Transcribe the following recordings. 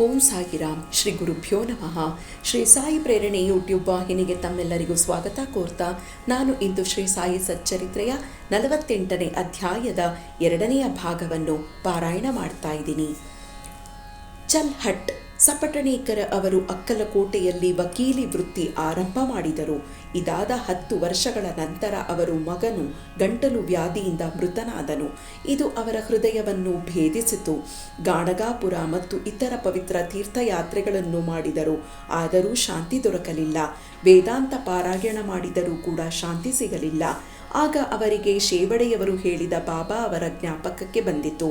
ಓಂ ಸಾಯಿರಾಮ್. ಶ್ರೀ ಗುರುಭ್ಯೋ ನಮಃ. ಶ್ರೀ ಸಾಯಿ ಪ್ರೇರಣೆ ಯೂಟ್ಯೂಬ್ ವಾಹಿನಿಗೆ ತಮ್ಮೆಲ್ಲರಿಗೂ ಸ್ವಾಗತ ಕೋರ್ತಾ. ನಾನು ಇಂದು ಶ್ರೀ ಸಾಯಿ ಸಚ್ಚರಿತ್ರೆಯ ನಲವತ್ತೆಂಟನೇ ಅಧ್ಯಾಯದ ಎರಡನೆಯ ಭಾಗವನ್ನು ಪಾರಾಯಣ ಮಾಡ್ತಾ ಇದ್ದೀನಿ. ಚಲ್ ಹಟ್. ಸಪಟಣೇಕರ ಅವರು ಅಕ್ಕಲಕೋಟೆಯಲ್ಲಿ ವಕೀಲಿ ವೃತ್ತಿ ಆರಂಭ ಮಾಡಿದರು. ಇದಾದ ಹತ್ತು ವರ್ಷಗಳ ನಂತರ ಅವರು ಮಗನು ಗಂಟಲು ವ್ಯಾಧಿಯಿಂದ ಮೃತನಾದನು. ಇದು ಅವರ ಹೃದಯವನ್ನು ಭೇದಿಸಿತು. ಗಾಣಗಾಪುರ ಮತ್ತು ಇತರ ಪವಿತ್ರ ತೀರ್ಥಯಾತ್ರೆಗಳನ್ನು ಮಾಡಿದರು. ಆದರೂ ಶಾಂತಿ ದೊರಕಲಿಲ್ಲ. ವೇದಾಂತ ಪಾರಾಯಣ ಮಾಡಿದರೂ ಕೂಡ ಶಾಂತಿ ಸಿಗಲಿಲ್ಲ. ಆಗ ಅವರಿಗೆ ಶೇವಡೆಯವರು ಹೇಳಿದ ಬಾಬಾ ಅವರ ಜ್ಞಾಪಕಕ್ಕೆ ಬಂದಿತು.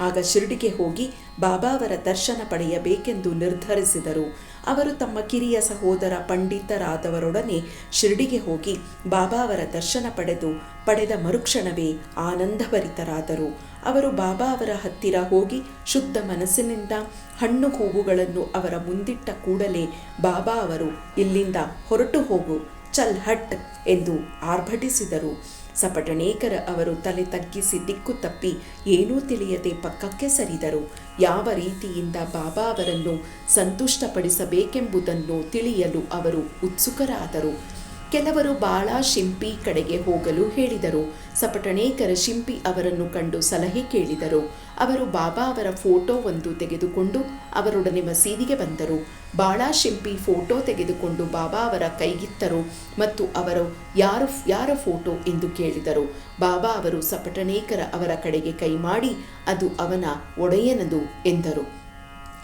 ಆಗ ಶಿರಡಿಗೆ ಹೋಗಿ ಬಾಬಾ ಅವರ ದರ್ಶನ ಪಡೆಯಬೇಕೆಂದು ನಿರ್ಧರಿಸಿದರು. ಅವರು ತಮ್ಮ ಕಿರಿಯ ಸಹೋದರ ಪಂಡಿತರಾದವರೊಡನೆ ಶಿರಡಿಗೆ ಹೋಗಿ ಬಾಬಾ ಅವರ ದರ್ಶನ ಪಡೆದು, ಪಡೆದ ಮರುಕ್ಷಣವೇ ಆನಂದಭರಿತರಾದರು. ಅವರು ಬಾಬಾ ಅವರ ಹತ್ತಿರ ಹೋಗಿ ಶುದ್ಧ ಮನಸ್ಸಿನಿಂದ ಹಣ್ಣು ಹೂವುಗಳನ್ನು ಅವರ ಮುಂದಿಟ್ಟ ಕೂಡಲೇ ಬಾಬಾ ಅವರು ಇಲ್ಲಿಂದ ಹೊರಟು ಹೋಗು ಚಲ್ ಹಟ್ ಎಂದು ಆರ್ಭಟಿಸಿದರು. ಸಪಟಣೇಕರ ಅವರು ತಲೆ ತಗ್ಗಿಸಿ ದಿಕ್ಕು ತಪ್ಪಿ ಏನೂ ತಿಳಿಯದೆ ಪಕ್ಕಕ್ಕೆ ಸರಿದರು. ಯಾವ ರೀತಿಯಿಂದ ಬಾಬಾ ಅವರನ್ನು ಸಂತುಷ್ಟಪಡಿಸಬೇಕೆಂಬುದನ್ನು ತಿಳಿಯಲು ಅವರು ಉತ್ಸುಕರಾದರು. ಕೆಲವರು ಬಾಳ ಶಿಂಪಿ ಕಡೆಗೆ ಹೋಗಲು ಹೇಳಿದರು. ಸಪಟಣೇಕರ ಶಿಂಪಿ ಅವರನ್ನು ಕಂಡು ಸಲಹೆ ಕೇಳಿದರು. ಅವರು ಬಾಬಾ ಅವರ ಫೋಟೋ ಒಂದು ತೆಗೆದುಕೊಂಡು ಅವರೊಡನೆ ಮಸೀದಿಗೆ ಬಂದರು. ಬಾಳ ಶಿಂಪಿ ಫೋಟೋ ತೆಗೆದುಕೊಂಡು ಬಾಬಾ ಅವರ ಕೈಗಿತ್ತರು ಮತ್ತು ಅವರು ಯಾರು, ಯಾರ ಫೋಟೋ ಎಂದು ಕೇಳಿದರು. ಬಾಬಾ ಅವರು ಸಪಟಣೇಕರ ಅವರ ಕಡೆಗೆ ಕೈ ಮಾಡಿ, ಅದು ಅವನ ಒಡೆಯನದು ಎಂದರು.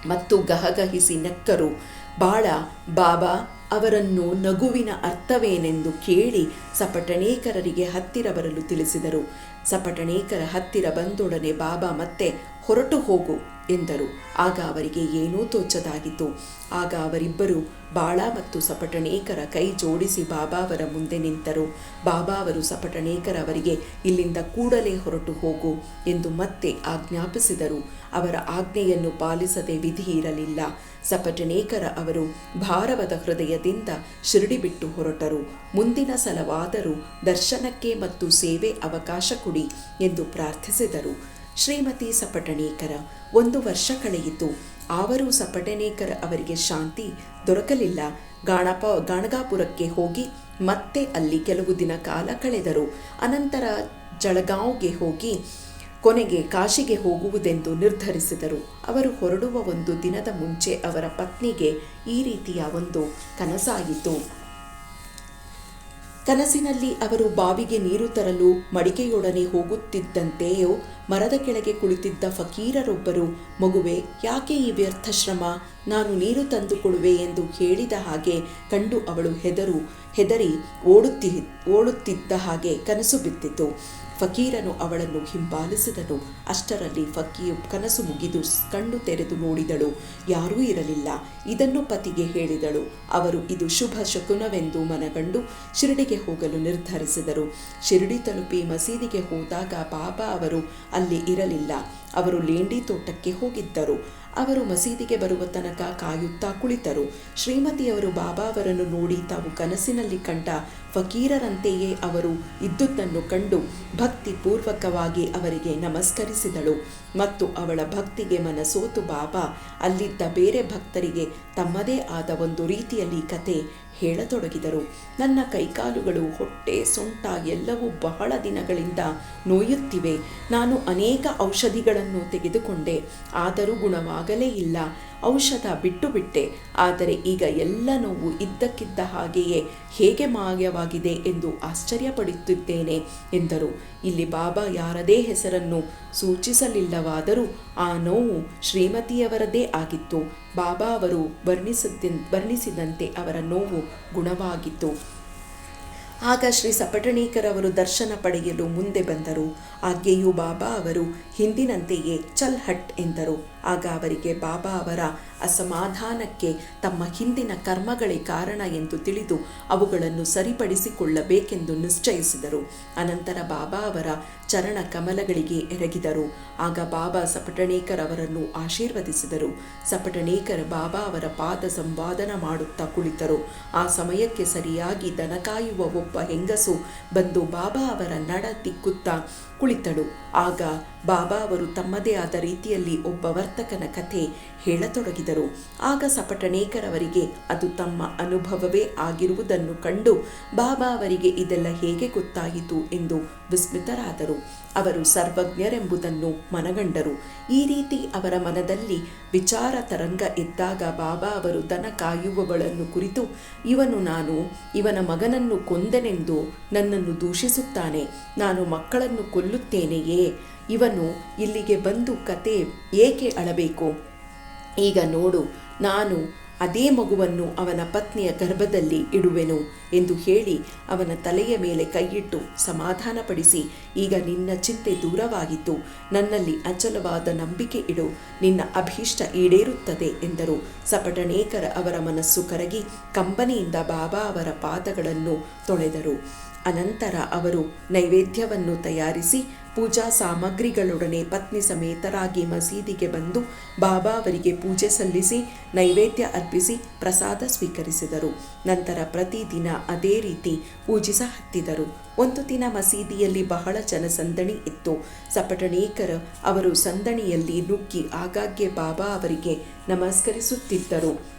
ಮತ್ತು ಗಹಗಹಿಸಿ ನಕ್ಕರು, ಬಾಳ, ಬಾಬಾ ಅವರನ್ನು ನಗುವಿನ ಅರ್ಥವೇನೆಂದು ಕೇಳಿ ಸಪಟಣೇಕರರಿಗೆ ಹತ್ತಿರ ಬರಲು ತಿಳಿಸಿದರು. ಸಪಟಣೇಕರ ಹತ್ತಿರ ಬಂದೊಡನೆ ಬಾಬಾ ಮತ್ತೆ ಹೊರಟು ಹೋಗು. ಎಂದರು. ಆಗ ಅವರಿಗೆ ಏನೂ ತೋಚದಾಗಿತ್ತು. ಆಗ ಅವರಿಬ್ಬರು ಬಾಳ ಮತ್ತು ಸಪಟಣೇಕರ ಕೈ ಜೋಡಿಸಿ ಬಾಬಾವರ ಮುಂದೆ ನಿಂತರು. ಬಾಬಾ ಅವರು ಸಪಟಣೇಕರ ಅವರಿಗೆ, ಇಲ್ಲಿಂದ ಕೂಡಲೇ ಹೊರಟು ಹೋಗು ಎಂದು ಮತ್ತೆ ಆಜ್ಞಾಪಿಸಿದರು. ಅವರ ಆಜ್ಞೆಯನ್ನು ಪಾಲಿಸದೆ ವಿಧಿ ಇರಲಿಲ್ಲ. ಸಪಟಣೇಕರ ಅವರು ಭಾರವದ ಹೃದಯದಿಂದ ಶಿರಡಿ ಬಿಟ್ಟು ಹೊರಟರು. ಮುಂದಿನ ಸಲವಾದರೂ ದರ್ಶನಕ್ಕೆ ಮತ್ತು ಸೇವೆ ಅವಕಾಶ ಕೊಡಿ ಎಂದು ಪ್ರಾರ್ಥಿಸಿದರು. ಶ್ರೀಮತಿ ಸಪಟಣೇಕರ ಒಂದು ವರ್ಷ ಕಳೆಯಿತು. ಆದರೂ ಸಪಟಣೇಕರ ಅವರಿಗೆ ಶಾಂತಿ ದೊರಕಲಿಲ್ಲ. ಗಾಣಪ, ಗಾಣಗಾಪುರಕ್ಕೆ ಹೋಗಿ ಮತ್ತೆ ಅಲ್ಲಿ ಕೆಲವು ದಿನ ಕಾಲ ಕಳೆದರು. ಅನಂತರ ಜಳಗಾವ್ಗೆ ಹೋಗಿ ಕೊನೆಗೆ ಕಾಶಿಗೆ ಹೋಗುವುದೆಂದು ನಿರ್ಧರಿಸಿದರು. ಅವರು ಹೊರಡುವ ಒಂದು ದಿನದ ಮುಂಚೆ ಅವರ ಪತ್ನಿಗೆ ಈ ರೀತಿಯ ಒಂದು ಕನಸಾಯಿತು. ಕನಸಿನಲ್ಲಿ ಅವರು ಬಾವಿಗೆ ನೀರು ತರಲು ಮಡಿಕೆಯೊಡನೆ ಹೋಗುತ್ತಿದ್ದಂತೆಯೋ ಮರದ ಕೆಳಗೆ ಕುಳಿತಿದ್ದ ಫಕೀರರೊಬ್ಬರು, ಮಗುವೆ, ಯಾಕೆ ಈ ವ್ಯರ್ಥ ಶ್ರಮ? ನಾನು ನೀರು ತಂದುಕೊಡುವೆ ಎಂದು ಹೇಳಿದ ಹಾಗೆ ಕಂಡು ಅವಳು ಹೆದರು, ಹೆದರಿ ಓಡುತ್ತಿ, ಓಡುತ್ತಿದ್ದ ಹಾಗೆ ಕನಸು ಬಿದ್ದಿತು ಫಕೀರನು ಅವಳನ್ನು ಹಿಂಬಾಲಿಸಿದನು. ಅಷ್ಟರಲ್ಲಿ ಫಕ್ಕಿಯು ಕನಸು ಮುಗಿದು ಕಣ್ಣು ತೆರೆದು ನೋಡಿದಳು. ಯಾರೂ ಇರಲಿಲ್ಲ. ಇದನ್ನು ಪತಿಗೆ ಹೇಳಿದಳು. ಅವರು, ಇದು ಶುಭ ಶಕುನವೆಂದು ಮನಗಂಡು ಶಿರಡಿಗೆ ಹೋಗಲು ನಿರ್ಧರಿಸಿದರು. ಶಿರಡಿ ತಲುಪಿ ಮಸೀದಿಗೆ ಹೋದಾಗ ಬಾಬಾ ಅವರು ಅಲ್ಲಿ ಇರಲಿಲ್ಲ. ಅವರು ಲೇಂಡಿ ತೋಟಕ್ಕೆ ಹೋಗಿದ್ದರು. ಅವರು ಮಸೀದಿಗೆ ಬರುವ ತನಕ ಕಾಯುತ್ತಾ ಕುಳಿತರು. ಶ್ರೀಮತಿಯವರು ಬಾಬಾ ಅವರನ್ನು ನೋಡಿ ತಾವು ಕನಸಿನಲ್ಲಿ ಕಂಡ ಫಕೀರರಂತೆಯೇ ಅವರು ಇದ್ದುದನ್ನು ಕಂಡು ಭಕ್ತಿ ಪೂರ್ವಕವಾಗಿ ಅವರಿಗೆ ನಮಸ್ಕರಿಸಿದಳು. ಮತ್ತು ಅವಳ ಭಕ್ತಿಗೆ ಮನಸೋತು ಬಾಬಾ, ಅಲ್ಲಿದ್ದ ಬೇರೆ ಭಕ್ತರಿಗೆ ತಮ್ಮದೇ ಆದ ಒಂದು ರೀತಿಯಲ್ಲಿ ಕತೆ ಹೇಳತೊಡಗಿದರು. ನನ್ನ ಕೈಕಾಲುಗಳು ಹೊಟ್ಟೆ, ಸೊಂಟ ಎಲ್ಲವೂ ಬಹಳ ದಿನಗಳಿಂದ ನೋಯುತ್ತಿವೆ. ನಾನು ಅನೇಕ ಔಷಧಿಗಳನ್ನು ತೆಗೆದುಕೊಂಡೆ. ಆದರೂ ಗುಣವಾಗಲೇ ಇಲ್ಲ. ಔಷಧ ಬಿಟ್ಟು ಬಿಟ್ಟೆ. ಆದರೆ ಈಗ ಎಲ್ಲ ನೋವು ಇದ್ದಕ್ಕಿದ್ದ ಹಾಗೆಯೇ ಹೇಗೆ ಮಾಯವಾಗಿದೆ ಎಂದು ಆಶ್ಚರ್ಯಪಡುತ್ತಿದ್ದೇನೆ ಎಂದರು. ಇಲ್ಲಿ ಬಾಬಾ ಯಾರದೇ ಹೆಸರನ್ನು ಸೂಚಿಸಲಿಲ್ಲವಾದರೂ ಆ ನೋವು ಶ್ರೀಮತಿಯವರದೇ ಆಗಿತ್ತು. ಬಾಬಾ ಅವರು ವರ್ಣಿಸಿದಂತೆ ಅವರ ನೋವು ಗುಣವಾಗಿತ್ತು. ಆಗ ಶ್ರೀ ಸಪಟಣೀಕರವರು ದರ್ಶನ ಪಡೆಯಲು ಮುಂದೆ ಬಂದರು. ಆಗ್ಯೆಯೂ ಬಾಬಾ ಅವರು ಹಿಂದಿನಂತೆಯೇ ಚಲ್ ಹಟ್ ಎಂದರು. ಆಗ ಅವರಿಗೆ ಬಾಬಾ ಅವರ ಅಸಮಾಧಾನಕ್ಕೆ ತಮ್ಮ ಹಿಂದಿನ ಕರ್ಮಗಳೇ ಕಾರಣ ಎಂದು ತಿಳಿದು ಅವುಗಳನ್ನು ಸರಿಪಡಿಸಿಕೊಳ್ಳಬೇಕೆಂದು ನಿಶ್ಚಯಿಸಿದರು. ಅನಂತರ ಬಾಬಾ ಅವರ ಚರಣ ಕಮಲಗಳಿಗೆ ಎರಗಿದರು. ಆಗ ಬಾಬಾ ಸಪಟಣೇಕರ್ ಅವರನ್ನು ಆಶೀರ್ವದಿಸಿದರು. ಸಪಟಣೇಕರ್ ಬಾಬಾ ಅವರ ಪಾದ ಸಂವಾದನ ಮಾಡುತ್ತಾ ಕುಳಿತರು. ಆ ಸಮಯಕ್ಕೆ ಸರಿಯಾಗಿ ದನ ಕಾಯುವ ಒಬ್ಬ ಹೆಂಗಸು ಬಂದು ಬಾಬಾ ಅವರ ನಡ ತಿಕ್ಕುತ್ತಾ ಕುಳಿತಳು. ಆಗ ಬಾಬಾ ಅವರು ತಮ್ಮದೇ ಆದ ರೀತಿಯಲ್ಲಿ ಒಬ್ಬ ವರ್ತಕನ ಕಥೆ ಹೇಳತೊಡಗಿದರು. ಆಗ ಸಪಟಣೇಕರವರಿಗೆ ಅದು ತಮ್ಮ ಅನುಭವವೇ ಆಗಿರುವುದನ್ನು ಕಂಡು ಬಾಬಾ ಅವರಿಗೆ ಇದೆಲ್ಲ ಹೇಗೆ ಗೊತ್ತಾಯಿತು ಎಂದು ವಿಸ್ಮಿತರಾದರು. ಅವರು ಸರ್ವಜ್ಞರೆಂಬುದನ್ನು ಮನಗಂಡರು. ಈ ರೀತಿ ಅವರ ಮನದಲ್ಲಿ ವಿಚಾರ ತರಂಗ ಇದ್ದಾಗ ಬಾಬಾ ಅವರು ದನ ಕಾಯುವವಳನ್ನು ಕುರಿತು, ಇವನು ನಾನು, ಇವನ ಮಗನನ್ನು ಕೊಂದನೆಂದು ನನ್ನನ್ನು ದೂಷಿಸುತ್ತಾನೆ. ನಾನು ಮಕ್ಕಳನ್ನು ಕೊಲ್ಲುತ್ತೇನೆಯೇ ಇವನು ಇಲ್ಲಿಗೆ ಬಂದು ಕತೆ ಏಕೆ ಅಳಬೇಕು? ಈಗ ನೋಡು, ನಾನು ಅದೇ ಮಗುವನ್ನು ಅವನ ಪತ್ನಿಯ ಗರ್ಭದಲ್ಲಿ ಇಡುವೆನು ಎಂದು ಹೇಳಿ ಅವನ ತಲೆಯ ಮೇಲೆ ಕೈಯಿಟ್ಟು ಸಮಾಧಾನಪಡಿಸಿ, ಈಗ ನಿನ್ನ ಚಿಂತೆ ದೂರವಾಗಿತ್ತು, ನನ್ನಲ್ಲಿ ಅಚಲವಾದ ನಂಬಿಕೆ ಇಡು, ನಿನ್ನ ಅಭೀಷ್ಟ ಈಡೇರುತ್ತದೆ ಎಂದರು. ಸಪಟಣೇಕರ ಅವರ ಮನಸ್ಸು ಕರಗಿ ಕಂಬನಿಯಿಂದ ಬಾಬಾ ಅವರ ಪಾದಗಳನ್ನು ತೊಳೆದರು. ಅನಂತರ ಅವರು ನೈವೇದ್ಯವನ್ನು ತಯಾರಿಸಿ ಪೂಜಾ ಸಾಮಗ್ರಿಗಳೊಡನೆ ಪತ್ನಿ ಸಮೇತರಾಗಿ ಮಸೀದಿಗೆ ಬಂದು ಬಾಬಾ ಅವರಿಗೆ ಪೂಜೆ ಸಲ್ಲಿಸಿ ನೈವೇದ್ಯ ಅರ್ಪಿಸಿ ಪ್ರಸಾದ ಸ್ವೀಕರಿಸಿದರು. ನಂತರ ಪ್ರತಿದಿನ ಅದೇ ರೀತಿ ಪೂಜಿಸ ಹತ್ತಿದರು. ಒಂದು ದಿನ ಮಸೀದಿಯಲ್ಲಿ ಬಹಳ ಜನಸಂದಣಿ ಇತ್ತು. ಸಪಟಣೀಕರ ಅವರು ಸಂದಣಿಯಲ್ಲಿ ನುಗ್ಗಿ ಆಗಾಗ್ಗೆ ಬಾಬಾ ಅವರಿಗೆ ನಮಸ್ಕರಿಸುತ್ತಿದ್ದರು.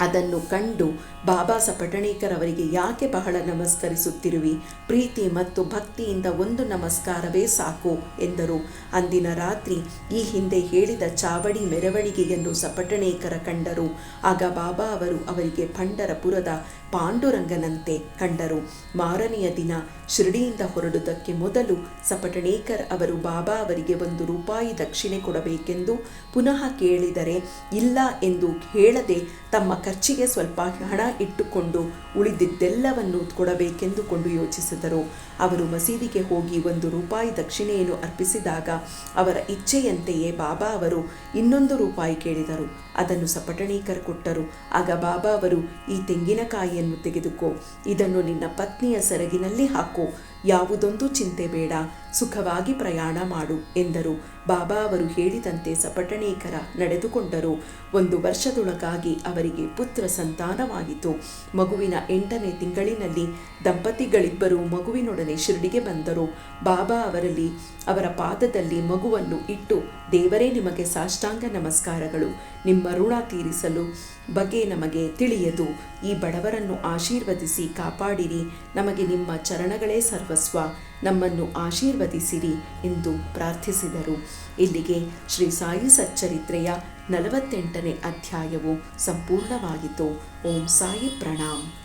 ಅದನ್ನು ಕಂಡು ಬಾಬಾ ಸಪಟಣೇಕರ್ ಅವರಿಗೆ ಯಾಕೆ ಬಹಳ ನಮಸ್ಕರಿಸುತ್ತಿರುವಿ? ಪ್ರೀತಿ ಮತ್ತು ಭಕ್ತಿಯಿಂದ ಒಂದು ನಮಸ್ಕಾರವೇ ಸಾಕು, ಎಂದರು. ಅಂದಿನ ರಾತ್ರಿ ಈ ಹಿಂದೆ ಹೇಳಿದ ಚಾವಡಿ ಮೆರವಣಿಗೆಯನ್ನು ಸಪಟಣೇಕರ ಕಂಡರು. ಆಗ ಬಾಬಾ ಅವರು ಅವರಿಗೆ ಪಂಡರಪುರದ ಪಾಂಡುರಂಗನಂತೆ ಕಂಡರು. ಮಾರನೆಯ ದಿನ ಶಿರಡಿಯಿಂದ ಹೊರಡುವುದಕ್ಕೆ ಮೊದಲು ಸಪಟಣೇಕರ್ ಅವರು ಬಾಬಾ ಅವರಿಗೆ ಒಂದು ರೂಪಾಯಿ ದಕ್ಷಿಣೆ ಕೊಡಬೇಕೆಂದು ಪುನಃ ಕೇಳಿದರೆ, ಇಲ್ಲ ಎಂದು ಹೇಳದೆ ತಮ್ಮ ಖರ್ಚಿಗೆ ಸ್ವಲ್ಪ ಹಣ ಇಟ್ಟುಕೊಂಡು ಉಳಿದಿದ್ದೆಲ್ಲವನ್ನು ಕೊಡಬೇಕೆಂದುಕೊಂಡು ಯೋಚಿಸಿದರು. ಅವರು ಮಸೀದಿಗೆ ಹೋಗಿ ಒಂದು ರೂಪಾಯಿ ದಕ್ಷಿಣೆಯನ್ನು ಅರ್ಪಿಸಿದಾಗ ಅವರ ಇಚ್ಛೆಯಂತೆಯೇ ಬಾಬಾ ಅವರು ಇನ್ನೊಂದು ರೂಪಾಯಿ ಕೇಳಿದರು. ಅದನ್ನು ಸಪಟಣೀಕರ್ ಕೊಟ್ಟರು. ಆಗ ಬಾಬಾ ಅವರು, ಈ ತೆಂಗಿನಕಾಯಿಯನ್ನು ತೆಗೆದುಕೋ, ಇದನ್ನು ನಿನ್ನ ಪತ್ನಿಯ ಸೆರಗಿನಲ್ಲಿ ಹಾಕೋ. ಯಾವುದೊಂದು ಚಿಂತೆ ಬೇಡ, ಸುಖವಾಗಿ ಪ್ರಯಾಣ ಮಾಡು ಎಂದರು. ಬಾಬಾ ಅವರು ಹೇಳಿದಂತೆ ಸಪಟಣೇಕರ ನಡೆದುಕೊಂಡರು. ಒಂದು ವರ್ಷದೊಳಗಾಗಿ ಅವರಿಗೆ ಪುತ್ರ ಸಂತಾನವಾಯಿತು ಮಗುವಿನ ಎಂಟನೇ ತಿಂಗಳಿನಲ್ಲಿ ದಂಪತಿಗಳಿಬ್ಬರು ಮಗುವಿನೊಡನೆ ಶಿರಡಿಗೆ ಬಂದರು. ಬಾಬಾ ಅವರಲ್ಲಿ, ಅವರ ಪಾದದಲ್ಲಿ ಮಗುವನ್ನು ಇಟ್ಟು ದೇವರೇ, ನಿಮಗೆ ಸಾಷ್ಟಾಂಗ ನಮಸ್ಕಾರಗಳು. ನಿಮ್ಮ ಋಣ ತೀರಿಸಲು ಬಗ್ಗೆ ನಮಗೆ ತಿಳಿಯದು. ಈ ಬಡವರನ್ನು ಆಶೀರ್ವದಿಸಿ ಕಾಪಾಡಿರಿ. ನಮಗೆ ನಿಮ್ಮ ಚರಣಗಳೇ ಸರ್ವಸ್ವ. ನಮ್ಮನ್ನು ಆಶೀರ್ವದಿಸಿರಿ ಎಂದು ಪ್ರಾರ್ಥಿಸಿದರು. ಇಲ್ಲಿಗೆ ಶ್ರೀ ಸಾಯಿ ಸಚ್ಚರಿತ್ರೆಯ ನಲವತ್ತೆಂಟನೇ ಅಧ್ಯಾಯವು ಸಂಪೂರ್ಣವಾಯಿತು ಓಂ ಸಾಯಿ ಪ್ರಣಾಮ್.